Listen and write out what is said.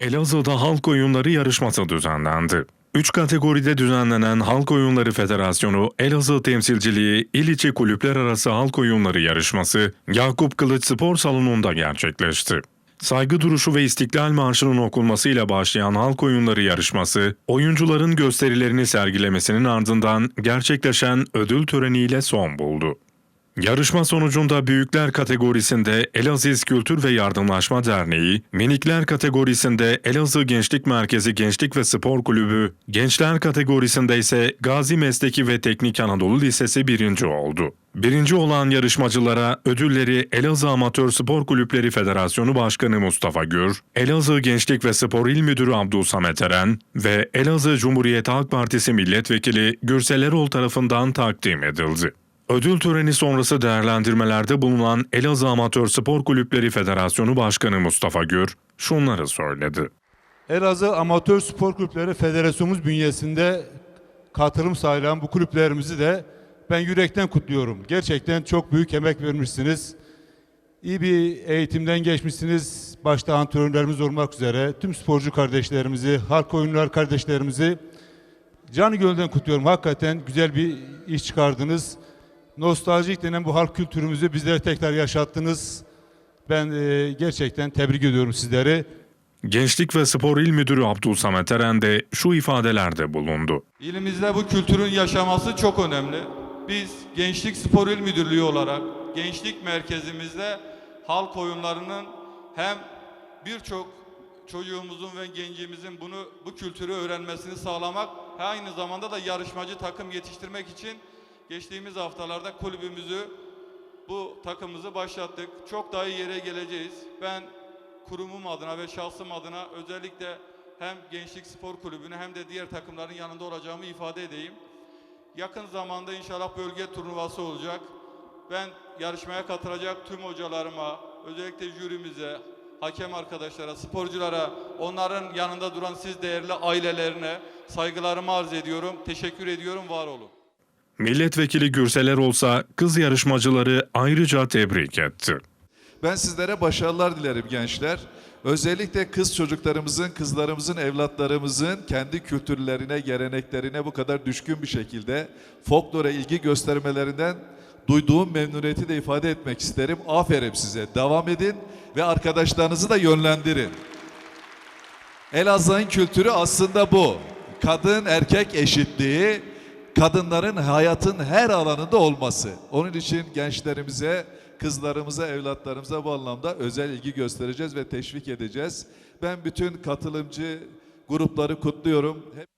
Elazığ'da halk oyunları yarışması düzenlendi. Üç kategoride düzenlenen Halk Oyunları Federasyonu Elazığ Temsilciliği İl İçi Kulüpler Arası Halk Oyunları Yarışması Yakup Kılıç Spor Salonu'nda gerçekleşti. Saygı duruşu ve İstiklal Marşı'nın okunmasıyla başlayan halk oyunları yarışması, oyuncuların gösterilerini sergilemesinin ardından gerçekleşen ödül töreniyle son buldu. Yarışma sonucunda büyükler kategorisinde Elazığ Kültür ve Yardımlaşma Derneği, minikler kategorisinde Elazığ Gençlik Merkezi Gençlik ve Spor Kulübü, gençler kategorisinde ise Gazi Mesleki ve Teknik Anadolu Lisesi birinci oldu. Birinci olan yarışmacılara ödülleri Elazığ Amatör Spor Kulüpleri Federasyonu Başkanı Mustafa Gür, Elazığ Gençlik ve Spor İl Müdürü Abdülsamet Eren ve Elazığ Cumhuriyet Halk Partisi Milletvekili Gürsel Erol tarafından takdim edildi. Ödül töreni sonrası değerlendirmelerde bulunan Elazığ Amatör Spor Kulüpleri Federasyonu Başkanı Mustafa Gür şunları söyledi. Elazığ Amatör Spor Kulüpleri Federasyonumuz bünyesinde katılım sağlayan bu kulüplerimizi de ben yürekten kutluyorum. Gerçekten çok büyük emek vermişsiniz. İyi bir eğitimden geçmişsiniz. Başta antrenörlerimiz olmak üzere tüm sporcu kardeşlerimizi, halk oyunlar kardeşlerimizi canı gönülden kutluyorum. Hakikaten güzel bir iş çıkardınız. Nostaljik denen bu halk kültürümüzü bizlere tekrar yaşattınız. Ben e, gerçekten tebrik ediyorum sizleri. Gençlik ve Spor İl Müdürü Abdülsamet Eren de şu ifadelerde bulundu. İlimizde bu kültürün yaşaması çok önemli. Biz Gençlik Spor İl Müdürlüğü olarak gençlik merkezimizde halk oyunlarının hem birçok çocuğumuzun ve gencimizin bunu bu kültürü öğrenmesini sağlamak ve aynı zamanda da yarışmacı takım yetiştirmek için geçtiğimiz haftalarda kulübümüzü bu takımımızı başlattık. Çok daha iyi yere geleceğiz. Ben kurumum adına ve şahsım adına özellikle hem Gençlik Spor Kulübü'nü hem de diğer takımların yanında olacağımı ifade edeyim. Yakın zamanda inşallah bölge turnuvası olacak. Ben yarışmaya katılacak tüm hocalarıma, özellikle jürimize, hakem arkadaşlara, sporculara, onların yanında duran siz değerli ailelerine saygılarımı arz ediyorum. Teşekkür ediyorum, var olun. Milletvekili Gürsel Erol ise kız yarışmacıları ayrıca tebrik etti. Ben sizlere başarılar dilerim gençler. Özellikle kız çocuklarımızın, kızlarımızın, evlatlarımızın kendi kültürlerine, geleneklerine bu kadar düşkün bir şekilde folklore ilgi göstermelerinden duyduğum memnuniyeti de ifade etmek isterim. Aferin size. Devam edin ve arkadaşlarınızı da yönlendirin. Elazığ'ın kültürü aslında bu. Kadın erkek eşitliği, kadınların hayatın her alanında olması. Onun için gençlerimize, kızlarımıza, evlatlarımıza bu anlamda özel ilgi göstereceğiz ve teşvik edeceğiz. Ben bütün katılımcı grupları kutluyorum. Hep